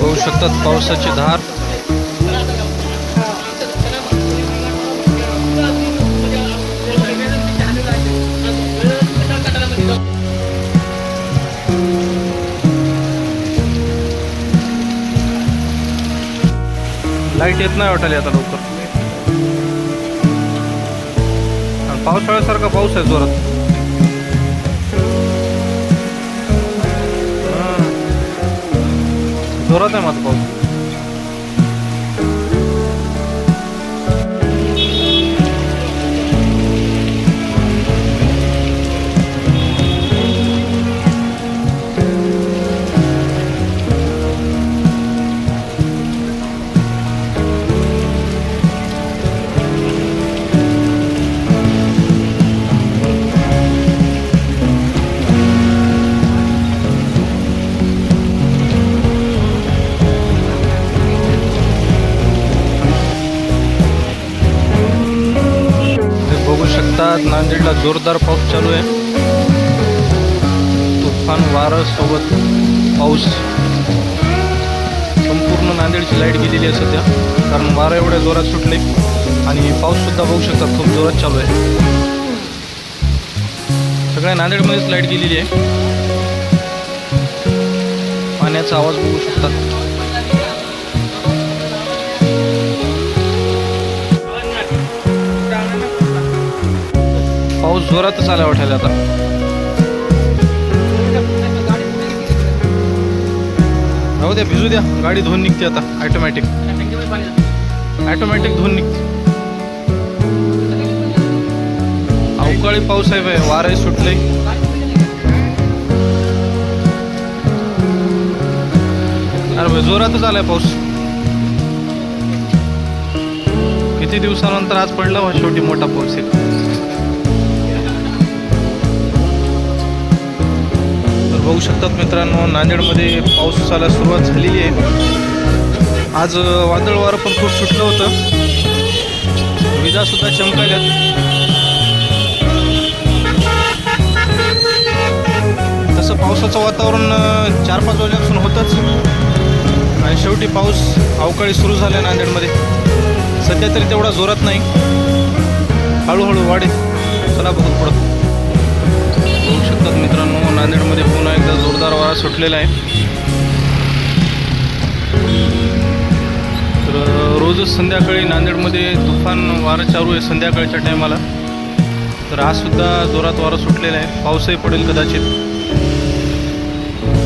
बघू शकतात पावसाची धार लाइट येत नाही वाटायला आता लवकर. आणि पावसाळ्यासारखा पाऊस आहे जोरात. जोरात आहे माझा पाऊस. बघू शकतात. नांदेडला जोरदार पाऊस चालू आहे. तुफान वारं सोबत पाऊस. संपूर्ण नांदेडची लाइट गेलेली आहे सध्या. कारण वारं एवढ्या जोरात सुटले. आणि पाऊससुद्धा बघू शकतात. खूप जोरात चालू आहे. सगळ्या नांदेडमध्येच लाइट गेलेली आहे. पाण्याचा आवाज बघू शकतात. पाऊस जोरातच आला वाटायला आता. राहू द्या भिजू द्या. गाडी धुवून निघते आता ऑटोमॅटिक ऑटोमॅटिक धुवून निघते. अवकाळी पाऊस आहे बाई, वारे सुटले अरे भाई जोरातच आलाय पाऊस. किती दिवसानंतर आज पडला बा शेवटी मोठा पाऊस आहे बघू शकतात मित्रांनो. नांदेडमध्ये पावसाला सुरुवात झालेली आहे. आज वादळ वारं पण खूप सुटलं होतं. विजासुद्धा चमकायल्यात. तसं पावसाचं वातावरण चार पाच वाजल्यापासून होतंच. आणि शेवटी पाऊस अवकाळी सुरू झाला नांदेडमध्ये. सध्या तरी तेवढा जोरात नाही. हळूहळू वाढेल. चला बघू पुढं. जोरदार सुटलेला आहे. तर रोजच संध्याकाळी नांदेडमध्ये तुफान वारं चालू आहे संध्याकाळच्या टायमाला तर आजसुद्धा जोरात वारं सुटलेलं आहे. पाऊसही पडेल कदाचित.